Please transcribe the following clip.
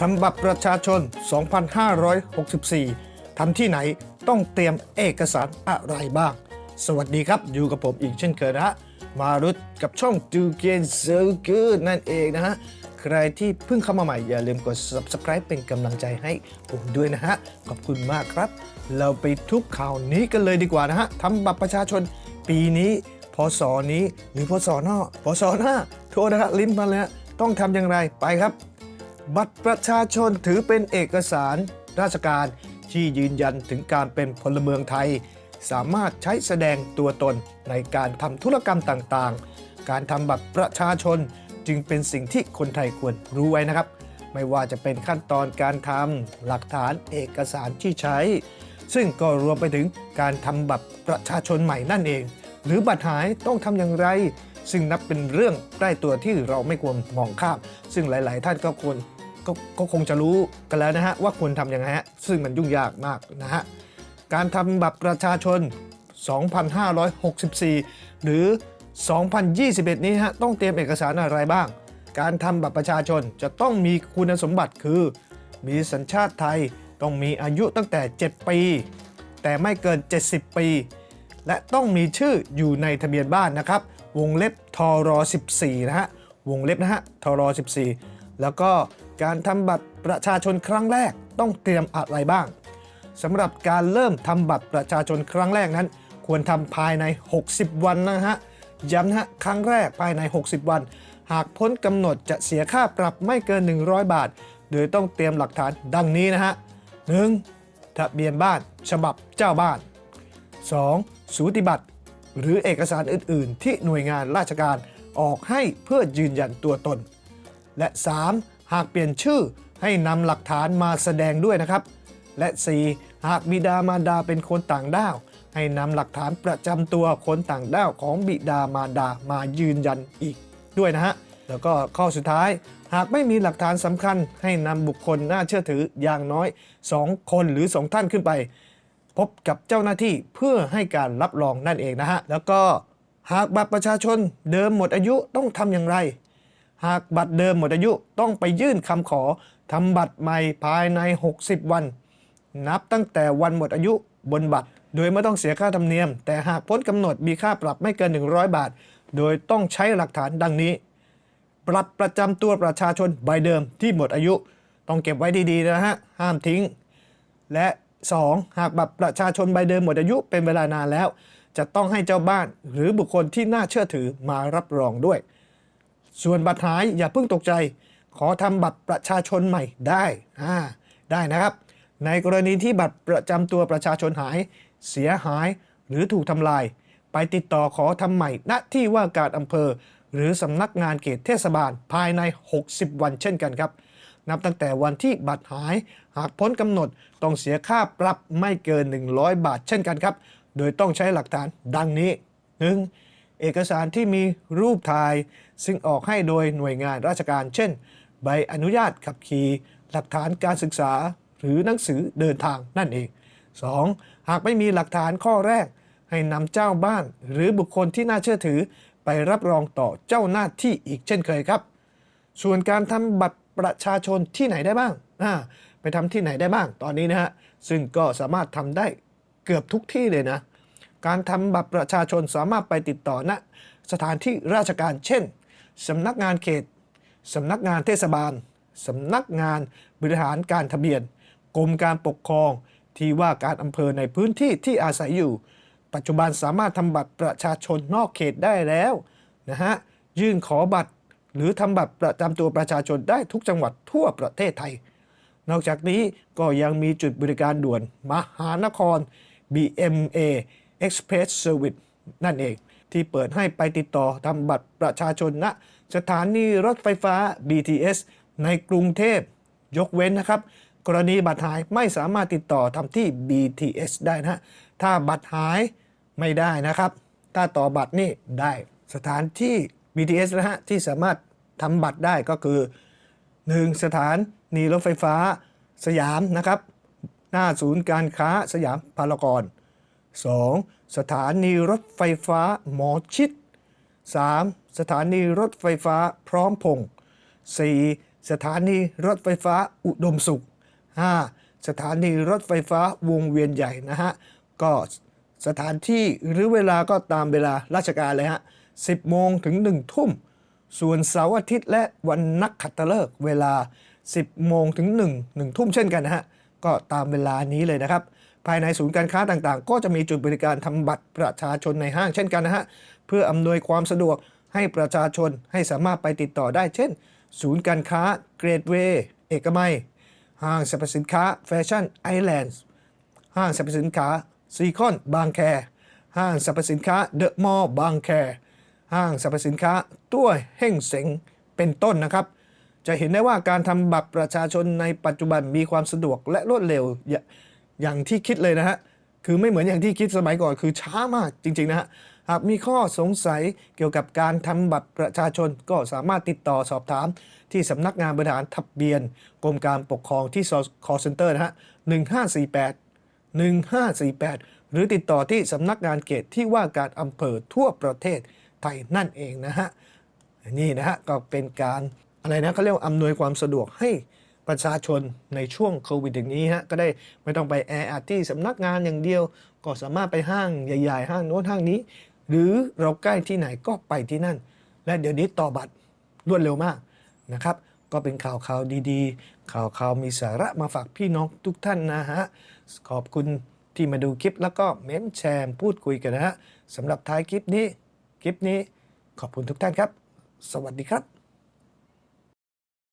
ทำบัตรประชาชน 2564 ทำที่ไหนต้องเตรียมเอกสารอะไรบ้าง สวัสดีครับ อยู่กับผมอีกเช่นเคยนะฮะ มารุดกับช่องจูเกนเซอร์กูนั่นเองนะฮะ ใครที่เพิ่งเข้ามาใหม่ อย่าลืมกด subscribe เป็นกำลังใจให้ผมด้วยนะฮะ ขอบคุณมากครับ เราไปทุบข่าวนี้กันเลยดีกว่านะฮะทำบัตรประชาชนปีนี้พศนี้หรือพศน้าพศหน้าโทษนะฮะลิ้นมาแล้วต้องทำอย่างไรไปครับ บัตรประชาชนถือเป็นเอกสารราชการที่ยืนยันถึงการเป็นพลเมืองไทย สามารถใช้แสดงตัวตนในการทำธุรกรรมต่างๆ การทำบัตรประชาชนจึงเป็นสิ่งที่คนไทยควรรู้ไว้นะครับ ไม่ว่าจะเป็นขั้นตอนการทำหลักฐานเอกสารที่ใช้ ซึ่งก็รวมไปถึงการทำบัตรประชาชนใหม่นั่นเอง หรือบัตรหายต้องทำอย่างไร ซึ่งนับเป็นเรื่องใกล้ตัวที่เราไม่ควรมองข้าม ซึ่งหลาย ๆ ท่านก็ควร กก็คงจะรู้กันแล้วนะฮะว่าควรทำยังไงฮะซึ่งมันยุ่งยากมากนะฮะการทำบัตรประชาชน 2564 หรือ 2021 นี้ฮะต้องเตรียมเอกสารอะไรบ้าง การทำบัตรประชาชนจะต้องมีคุณสมบัติคือ มีสัญชาติไทยต้องมีอายุตั้งแต่ 7 ปี แต่ไม่เกิน 70 ปี และต้องมีชื่ออยู่ในทะเบียนบ้านนะครับ วงเล็บทร14 นะฮะ วงเล็บนะฮะทร14 แล้วก็ การทำบัตรประชาชนครั้งแรกต้องเตรียมอะไรบ้างสำหรับการเริ่มทำบัตรประชาชนครั้งแรกนั้น ควรทำภายใน 60 วันนะฮะย้ำนะฮะครั้งแรกภายใน 60 วัน หากพ้นกำหนดจะเสียค่าปรับไม่เกิน 100 บาท โดยต้องเตรียมหลักฐานดังนี้นะฮะ 1. ทะเบียนบ้าน ฉบับเจ้าบ้าน 2. สูติบัตร หรือเอกสารอื่น ๆ ที่หน่วยงานราชการออกให้เพื่อยืนยันตัวตน และ 3. หากเปลี่ยนชื่อให้นำหลักฐานมาแสดงด้วยนะครับ และ 4. หากบิดามารดาเป็นคนต่างด้าว ให้นำหลักฐานประจำตัวคนต่างด้าวของบิดามารดามายืนยันอีกด้วยนะฮะแล้วก็ข้อสุดท้าย หากไม่มีหลักฐานสำคัญ ให้นำบุคคลน่าเชื่อถืออย่างน้อย 2 คนหรือ 2 ท่านขึ้นไป พบกับเจ้าหน้าที่เพื่อให้การรับรองนั่นเองนะฮะแล้วก็หากบัตรประชาชนเดิมหมดอายุต้องทำอย่างไร หากบัตรเดิมหมดอายุต้องไปยื่นคำขอทำบัตรใหม่ภายใน 60 วัน นับตั้งแต่วันหมดอายุบนบัตร โดยไม่ต้องเสียค่าธรรมเนียม แต่หากพ้นกำหนดมีค่าปรับไม่เกิน 100 บาท โดยต้องใช้หลักฐานดังนี้บัตรประจำตัวประชาชนใบเดิมที่หมดอายุ ต้องเก็บไว้ดีๆนะฮะห้ามทิ้ง และ 2. หากบัตรประชาชนใบเดิมหมดอายุเป็นเวลานานแล้ว จะต้องให้เจ้าบ้านหรือบุคคลที่น่าเชื่อถือมารับรองด้วย ส่วนบัตรหายอย่าเพิ่งตกใจ ขอทำบัตรประชาชนใหม่ได้อ่าได้นะครับ ในกรณีที่บัตรประจำตัวประชาชนหาย เสียหายหรือถูกทำลาย ไปติดต่อขอทำใหม่ณที่ว่าการอำเภอ หรือสำนักงานเขตเทศบาลภายใน 60 วันเช่นกันครับ นับตั้งแต่วันที่บัตรหาย หากพ้นกำหนดต้องเสียค่าปรับไม่เกิน 100 บาทเช่นกันครับ โดยต้องใช้หลักฐานดังนี้ 1. เอกสารที่มีรูปถ่าย ซึ่งออกให้โดยหน่วยงานราชการ เช่น ใบอนุญาตขับขี่ หลักฐานการศึกษา หรือหนังสือเดินทางนั่นเอง 2. หากไม่มีหลักฐานข้อแรก ให้นำเจ้าบ้าน หรือบุคคลที่น่าเชื่อถือไปรับรองต่อเจ้าหน้าที่อีกเช่นเคยครับ ส่วนการทำบัตรประชาชนที่ไหนได้บ้างาไปทำที่ไหนได้บ้างตอนนี้นะฮะซึ่งก็สามารถทำได้เกือบทุกที่เลยนะ การทำบัตรประชาชนสามารถไปติดต่อณสถานที่ราชการเช่นสำนักงานเขตสำนักงานเทศบาลสำนักงานบริหารการทะเบียน กรมการปกครองที่ว่าการอำเภอในพื้นที่ที่อาศัยอยู่ ปัจจุบันสามารถทำบัตรประชาชนนอกเขตได้แล้วนะฮะยื่นขอบัตรหรือทำบัตรประจำตัวประชาชนได้ทุกจังหวัดทั่วประเทศไทย นอกจากนี้ก็ยังมีจุดบริการด่วนมหานคร BMA Express Service นั่นเอง ที่เปิดให้ไปติดต่อทำบัตรประชาชนณสถานีรถไฟฟ้า BTS ในกรุงเทพยกเว้นนะครับ กรณีบัตรหายไม่สามารถติดต่อทำที่ BTS ได้นะฮะถ้าบัตรหายไม่ได้นะครับ ถ้าต่อบัตรนี่ได้สถานที่ BTS นะฮะที่สามารถทำบัตรได้ก็คือ 1. สถานนีรถไฟฟ้าสยามนะครับ หน้าศูนย์การค้าสยามพารากอน 2. สถานีรถไฟฟ้าหมอชิด 3. สถานีรถไฟฟ้าพร้อมพงษ์ 4. สถานีรถไฟฟ้าอุดมสุข 5. สถานีรถไฟฟ้าวงเวียนใหญ่นะฮะ ก็สถานที่หรือเวลาก็ตามเวลาราชการเลยฮะ 10 โมงถึง 1 ทุ่ม ส่วนเสาร์อาทิตย์และวันนักขัตฤกษ์เวลา 10 โมงถึง 1 1 ทุ่มเช่นกันนะฮะ ก็ตามเวลานี้เลยนะครับ ภายในศูนย์การค้าต่างๆ ก็จะมีจุดบริการทำบัตรประชาชนในห้างเช่นกันนะฮะ เพื่ออำนวยความสะดวกให้ประชาชนให้สามารถไปติดต่อได้ เช่น ศูนย์การค้าเกรดเวย์เอกมัย ห้างสรรพสินค้าแฟชั่นไอแลนด์ห้างสรรพสินค้าซีคอนบางแค ห้างสรรพสินค้าเดอะมอลล์บางแค ห้างสรรพสินค้าตัวเฮ่งเสงเป็นต้นนะครับ จะเห็นได้ว่าการทำบัตรประชาชนในปัจจุบันมีความสะดวกและรวดเร็ว อย่างที่คิดเลยนะฮะคือไม่เหมือนอย่างที่คิดสมัยก่อนคือช้ามากจริงๆนะฮะหากมีข้อสงสัยเกี่ยวกับการทำบัตรประชาชนก็สามารถติดต่อสอบถาม ที่สำนักงานบริหารทะเบียนกรมการปกครองที่ call center นะฮะ1548 1548 หรือติดต่อที่สำนักงานเขตที่ว่าการอำเภอทั่วประเทศไทยนั่นเองนะฮะนี่นะฮะก็เป็นการอะไรนะเขาเรียกว่าอำนวยความสะดวกให้ ประชาชนในช่วงโควิดอย่างนี้ฮะก็ได้ไม่ต้องไปแออัดที่สำนักงานอย่างเดียว ก็สามารถไปห้างใหญ่ ๆ ห้างโน้นห้างนี้ หรือเราใกล้ที่ไหนก็ไปที่นั่น และเดี๋ยวนี้ต่อบัตรรวดเร็วมากนะครับ ก็เป็นข่าวข่าวดีๆ ข่าวข่าวมีสาระมาฝากพี่น้องทุกท่านนะฮะขอบคุณที่มาดูคลิปแล้วก็เม้มแชร์พูดคุยกันนะฮะสำหรับท้ายคลิปนี้คลิปนี้ขอบคุณทุกท่านครับ สวัสดีครับ